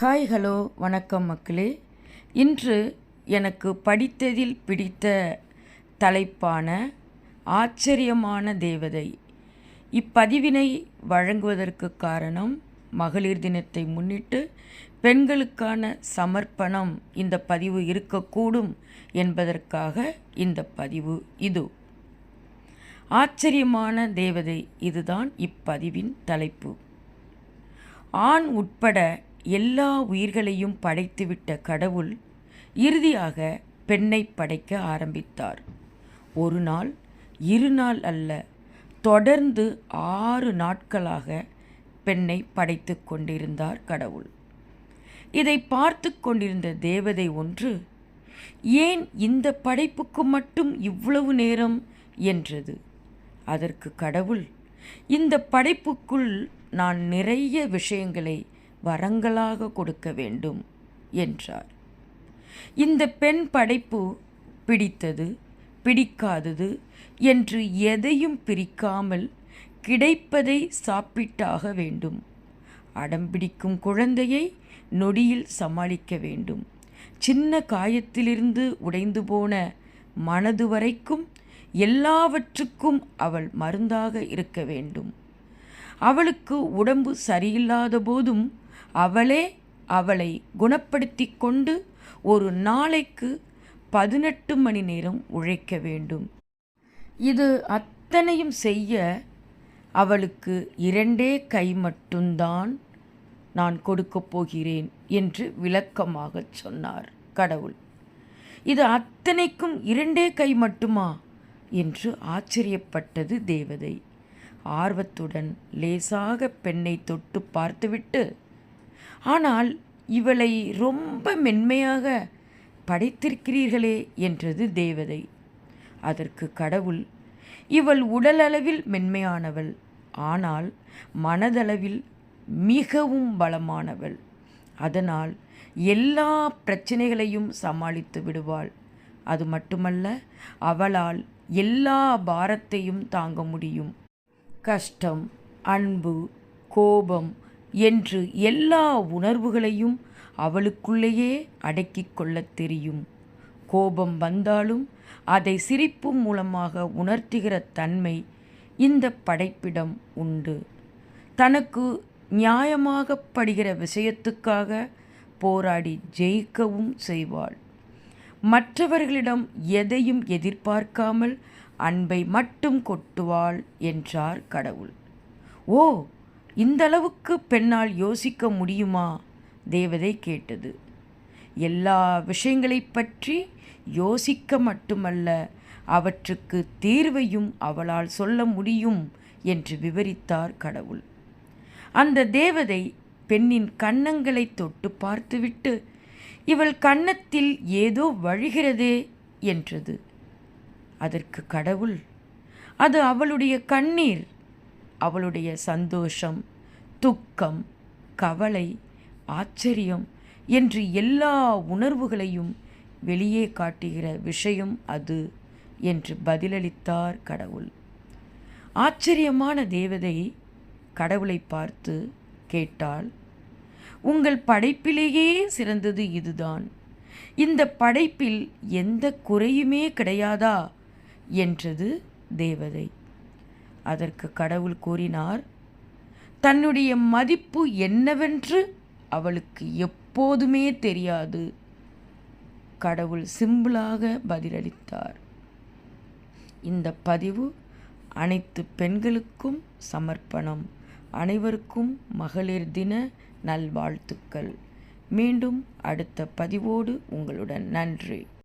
Hi hello வணக்கம் மக்களே. இன்று எனக்கு படித்ததில் பிடித்த தலைப்பான ஆச்சரியமான தேவதை. இப்பதிவினை வழங்குவதற்கு காரணம் மகளிர் தினத்தை முன்னிட்டு பெண்களுக்கான சமர்ப்பணம் இந்த பதிவு இருக்கக்கூடும் என்பதற்காக இந்த பதிவு இது. ஆச்சரியமான தேவதை இதுதான் இப்பதிவின் தலைப்பு. ஆண் உட்பட எல்லா உயிர்களையும் படைத்துவிட்ட கடவுள் இறுதியாக பெண்ணை படைக்க ஆரம்பித்தார். ஒரு நாள் இரு நாள் அல்ல தொடர்ந்து ஆறு நாட்களாக பெண்ணை படைத்து கொண்டிருந்தார் கடவுள். இதை பார்த்து கொண்டிருந்த தேவதை ஒன்று ஏன் இந்த படைப்புக்கு மட்டும் இவ்வளவு நேரம்? என்றது. அதற்கு கடவுள் இந்த படைப்புக்குள் நான் நிறைய விஷயங்களை வரங்களாக கொடுக்க வேண்டும் என்றார். இந்த பெண் படைப்பு பிடித்தது பிடிக்காதது என்று எதையும் பிரிக்காமல் கிடைப்பதை சாப்பிட்டாக வேண்டும். அடம்பிடிக்கும் குழந்தையை நொடியில் சமாளிக்க வேண்டும். சின்ன காயத்திலிருந்து உடைந்து போன மனது வரைக்கும் எல்லாவற்றுக்கும் அவள் மருந்தாக இருக்க வேண்டும். அவளுக்கு உடம்பு சரியில்லாத போதும் அவளே அவளை குணப்படுத்தி கொண்டு ஒரு நாளைக்கு பதினெட்டு மணி நேரம் உழைக்க வேண்டும். இது அத்தனையும் செய்ய அவளுக்கு இரண்டே கை மட்டும்தான் நான் கொடுக்கப் போகிறேன் என்று விளக்கமாக சொன்னார் கடவுள். இது அத்தனைக்கும் இரண்டே கை மட்டுமா? என்று ஆச்சரியப்பட்டது தேவதை. ஆர்வத்துடன் லேசாக பெண்ணை தொட்டு பார்த்துவிட்டு ஆனால் இவளை ரொம்ப மென்மையாக படைத்திருக்கிறீர்களே என்றது தேவதை. அதற்கு கடவுள் இவள் உடலளவில் மென்மையானவள் ஆனால் மனதளவில் மிகவும் பலமானவள். அதனால் எல்லா பிரச்சனைகளையும் சமாளித்து விடுவாள். அது மட்டுமல்ல அவளால் எல்லா பாரத்தையும் தாங்க முடியும். கஷ்டம் அன்பு கோபம் என்று எல்லா உணர்வுகளையும் அவளுக்குள்ளேயே அடக்கிக் கொள்ளத் தெரியும். கோபம் வந்தாலும் அதை சிரிப்பு மூலமாக உணர்த்துகிற தன்மை இந்த படைப்பிடம் உண்டு. தனக்கு நியாயமாகப்படுகிற விஷயத்துக்காக போராடி ஜெயிக்கவும் செய்வாள். மற்றவர்களிடம் எதையும் எதிர்பார்க்காமல் அன்பை மட்டும் கொட்டுவாள் என்றார் கடவுள். ஓ இந்தளவுக்கு பெண்ணால் யோசிக்க முடியுமா? தேவதை கேட்டது. எல்லா விஷயங்களை பற்றி யோசிக்க மட்டுமல்ல அவற்றுக்கு தீர்வையும் அவளால் சொல்ல முடியும் என்று விவரித்தார் கடவுள். அந்த தேவதை பெண்ணின் கன்னங்களை தொட்டு பார்த்துவிட்டு இவள் கன்னத்தில் ஏதோ வழிகிறதே என்றது. அதற்கு கடவுள் அது அவளுடைய கண்ணீர். அவளுடைய சந்தோஷம் துக்கம் கவலை ஆச்சரியம் என்று எல்லா உணர்வுகளையும் வெளியே காட்டுகிற விஷயம் அது என்று பதிலளித்தார் கடவுள். ஆச்சரியமான தேவதை கடவுளை பார்த்து கேட்டால் உங்கள் படைப்பிலேயே சிறந்தது இதுதான். இந்த படைப்பில் எந்த குறையுமே கிடையாதா? என்றது தேவதை. அதற்கு கடவுள் கூறினார் தன்னுடைய மதிப்பு என்னவென்று அவளுக்கு எப்போதுமே தெரியாது. கடவுள் சிம்பிளாக பதிலளித்தார். இந்த பதிவு அனைத்து பெண்களுக்கும் சமர்ப்பணம் அனைவருக்கும் மகளிர் தின நல்வாழ்த்துக்கள். மீண்டும் அடுத்த பதிவோடு உங்களுடன். நன்றி.